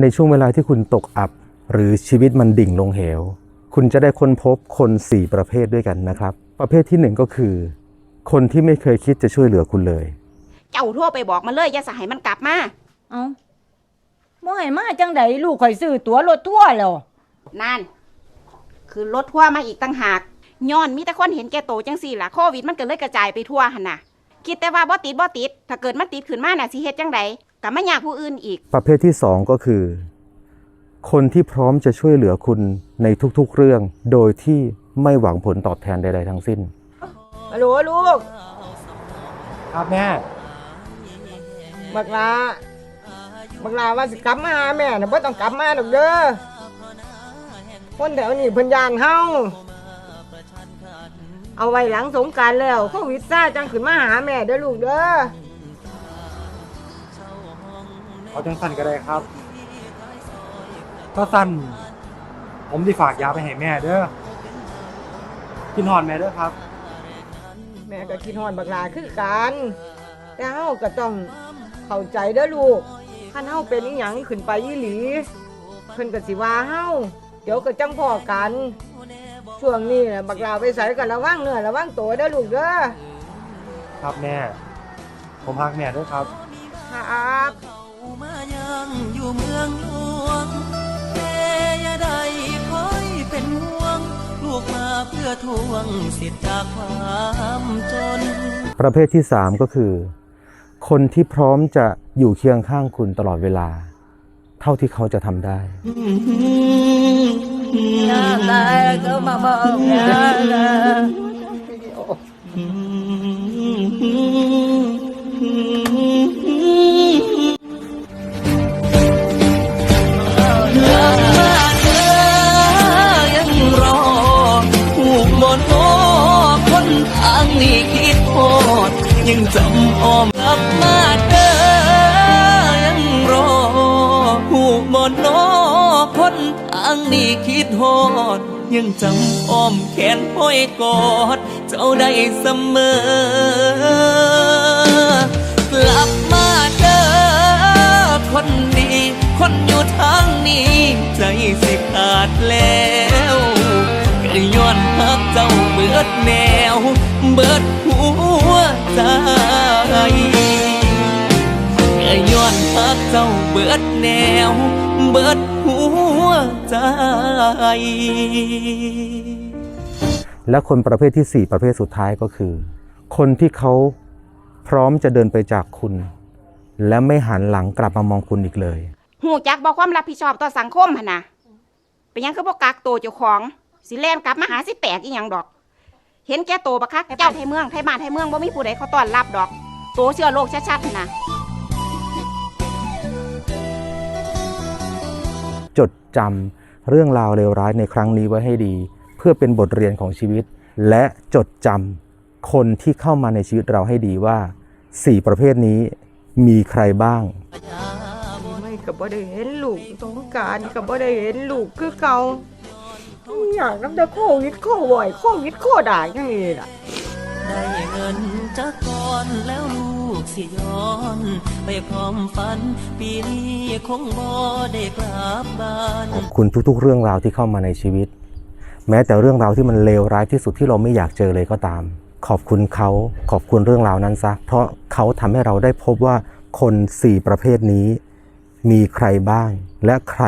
ในช่วงเวลาที่คุณตกอับ หรือชีวิตมันดิ่งลงเหว คุณจะได้ค้นพบคน 4 ประเภทด้วยกันนะครับ ประเภทที่หนึ่งก็คือ คนที่ไม่เคยคิดจะช่วยเหลือคุณเลย เจ้าโทั่วไปบอกมาเลยอย่าสะให้มันกลับมา เอาบ่ให้มาจังไดลูกข่อยซื้อตั๋วรถทั่วร์แล้ว นั่น คือรถทั่วร์มาอีกตั้งหากย้อนมีแต่คนเห็นแก่โตวจังสี่ล่ะโควิดมันก็เลยกระจายไปทั่วหันน่ะ คิดแต่ว่าบ่ติดบ่ติด ถ้าเกิดมันติดขึ้นมาน่ะสิเฮ็ดจังใด ก็มายากผู้อื่นอีก ประเภทที่สองก็คือ คนที่พร้อมจะช่วยเหลือคุณในทุกๆเรื่อง โดยที่ไม่หวังผลตอบแทนใด ๆ ทั้งสิ้นฮัลโหลลูก ครับแม่บักลาบักลาว่าสิกลับมาหาแม่น่ะบ่ต้องกลับมาดอกเด้อคนแถวนี้เพิ่นยานเฮาเอาไว้หลังสงการแล้วโควิดซ่าจังขึ้นมาหาแม่เด้อลูกเด้อ เอาจังสั้นก็ได้ครับก็สั้น ผมที่ฝากยาไปให้แม่เด้อกินหอนแม่เด้อครับ แม่ก็คิดฮอดบักลาคือกัน แต่เฮาก็ต้องเข้าใจเด้อลูกคันเฮาเป็นอีหยังขึ้นไปอีหลี เพิ่นก็สิว่าเฮาเดี๋ยวก็จังพอกัน ช่วงนี้น่ะบักลาไปใส่กันระวังเนื้อระวังตัวเด้อลูกเด้อครับแม่ ผมพักแม่เด้อครับ ครับ มายังอยู่เมืองหลวงแม่อย่าได้คอยเป็นห่วง ลูกมาเพื่อทวงสิทธิ์จากความจน ประเภทที่สามก็คือ คนที่พร้อมจะอยู่เคียงข้างคุณตลอดเวลา เท่าที่เขาจะทำได้อยากได้ก็มาบอกนะ จำอ้อมกลับมาเด้อยังรอผูกบนโอคนทางนี้คิดโทษยังจำอ้อมแขนห้อยกอด เจ้าได้เสมอกลับมาเด้อคนดี คนอยู่ทางนี้ ใจสิขาดแล้ว ย้อนหักเจ้าเบิดแนว เบิดหัวใจก็ย้อนหักเจ้าเบิดแนว เบิดหัวใจ และคนประเภทที่สี่ประเภทสุดท้ายก็คือ คนที่เขาพร้อมจะเดินไปจากคุณ และไม่หันหลังกลับมามองคุณอีกเลยหูจักบอกความรับผิดชอบต่อสังคมหั่นน่ะเป็นหยังคือบ่กักตัวเจ้าของ สิแล่นกลับมาหาสิแตกอีหยังดอก เห็นแก่โตวบักคักเจ้าไทยเมืองไทยบ้านไทยเมืองบ่มีผู้ใดเขาต้อนรับดอก โตเชื้อโรคชัดๆหั่นน่ะจดจำเรื่องราวเลวร้ายในครั้งนี้ไว้ให้ดี เพื่อเป็นบทเรียนของชีวิต และจดจำคนที่เข้ามาในชีวิตเราให้ดีว่าสี่ประเภทนี้มีใครบ้างไม่ก็บ่ได้เห็นลูกสงกรารก็บ่ได้เห็นลูกคือเก่า อยากน้ำตาโควิดโคบ่อยโควิดโคด่าอย่างนี้ล่ะได้เงินจากก่อนแล้วลูกสิย้อน ไปพร้อมฝัน ปีนี้คงบ่ได้กลับบ้านขอบคุณทุกๆ เรื่องราวที่เข้ามาในชีวิต แม้แต่เรื่องราวที่มันเลวร้ายที่สุดที่เราไม่อยากเจอเลยก็ตาม ขอบคุณเขาขอบคุณเรื่องราวนั้นซะ เพราะเขาทำให้เราได้พบว่าคนสี่ประเภทนี้ มีใครบ้าง และใคร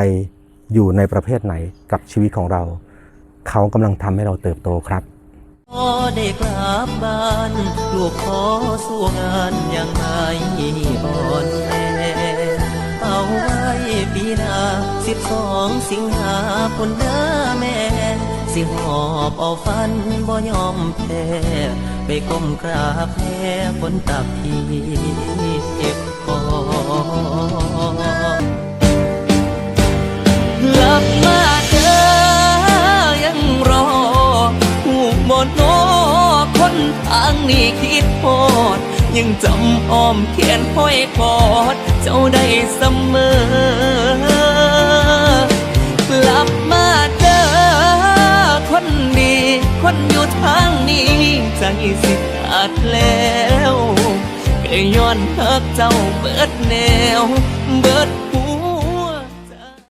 อยู่ในประเภทไหนกับชีวิตของเรา เขากำลังทำให้เราเติบโตครับพอได้กลับบ้านลูกขอสู้งานย่างไม่อ่อนแอเอาไว้ปีหน้าสิบสองสิงหาคมเด้อแม่ สิหอบเอาฟันบ่ยอมแพ้ไปก้มกราบแพ้ฝนตักที่เจ็บคอ นี้คิดโพดยังจำอ้อมเขียนห้อยกอด เจ้าได้เสมอกลับมาเจอคนดี คนอยู่ทางนี้ใจสิขาดแล้วก็ย้อนหักเจ้าเบิดแนว เบิด